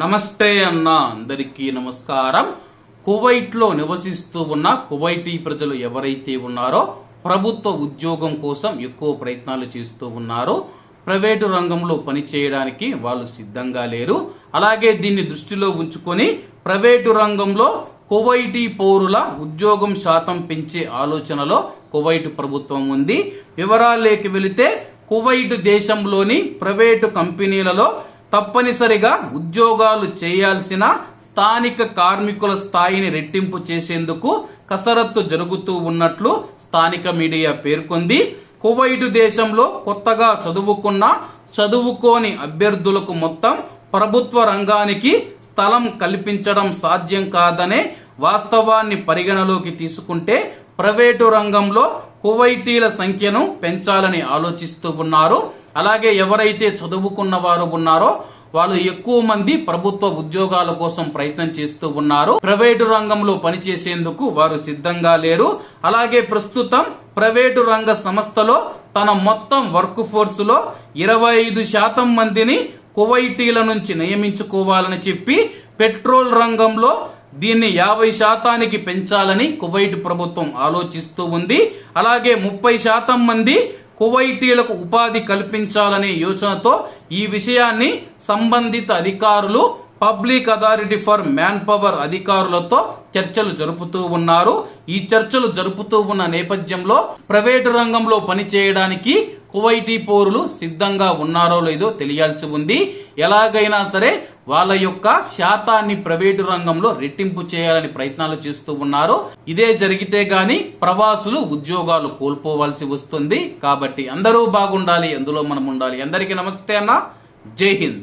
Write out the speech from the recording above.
నమస్తే అన్న అందరికీ నమస్కారం. కువైట్లో నివసిస్తూ ఉన్న కువైటీ ప్రజలు ఎవరైతే ఉన్నారో ప్రభుత్వ ఉద్యోగం కోసం ఎక్కువ ప్రయత్నాలు చేస్తూ ఉన్నారు. ప్రైవేటు రంగంలో పనిచేయడానికి వాళ్ళు సిద్ధంగా లేరు. అలాగే దీన్ని దృష్టిలో ఉంచుకొని ప్రైవేటు రంగంలో కువైటీ పౌరుల ఉద్యోగం శాతం పెంచే ఆలోచనలో కువైట్ ప్రభుత్వం ఉంది. వివరాల్లోకి వెళితే కువైట్ దేశంలోని ప్రైవేటు కంపెనీలలో తప్పనిసరిగా ఉద్యోగాలు చేయాల్సిన స్థానిక కార్మికుల స్థాయిని రెట్టింపు చేసేందుకు కసరత్తు జరుగుతూ ఉన్నట్లు స్థానిక మీడియా పేర్కొంది. కువైట్ దేశంలో కొత్తగా చదువుకున్న చదువుకోని అభ్యర్థులకు మొత్తం ప్రభుత్వ రంగానికి స్థలం కల్పించడం సాధ్యం కాదనే వాస్తవాన్ని పరిగణలోకి తీసుకుంటే ప్రైవేటు రంగంలో కువైటీల సంఖ్యను పెంచాలని ఆలోచిస్తూ ఉన్నారు. అలాగే ఎవరైతే చదువుకున్న వారు ఉన్నారో వాళ్ళు ఎక్కువ మంది ప్రభుత్వ ఉద్యోగాల కోసం ప్రయత్నం చేస్తూ ఉన్నారు. ప్రైవేటు రంగంలో పనిచేసేందుకు వారు సిద్ధంగా లేరు. అలాగే ప్రస్తుతం ప్రైవేటు రంగ సంస్థలో తన మొత్తం వర్క్ ఫోర్స్లో ఇరవై ఐదు శాతం మందిని కువైటీల నుంచి నియమించుకోవాలని చెప్పి పెట్రోల్ రంగంలో దీన్ని యాభై శాతానికి పెంచాలని కువైట్ ప్రభుత్వం ఆలోచిస్తూ ఉంది. అలాగే ముప్పై శాతం మంది కువైటీలకు ఉపాధి కల్పించాలనే యోచనతో ఈ విషయాన్ని సంబంధిత అధికారులు public authority for manpower అధికారులతో చర్చలు జరుపుతూ ఉన్నారు. ఈ చర్చలు జరుపుతూ ఉన్న నేపథ్యంలో ప్రైవేటు రంగంలో పనిచేయడానికి కువైటీ పౌరులు సిద్ధంగా ఉన్నారో లేదో తెలియాల్సి ఉంది. ఎలాగైనా సరే వాళ్ళ యొక్క శాతాన్ని ప్రైవేటు రంగంలో రెట్టింపు చేయాలని ప్రయత్నాలు చేస్తూ ఉన్నారు. ఇదే జరిగితే గాని ప్రవాసులు ఉద్యోగాలు కోల్పోవాల్సి వస్తుంది. కాబట్టి అందరూ బాగుండాలి అందులో మనం ఉండాలి. అందరికీ నమస్తే అన్న. జై హింద్.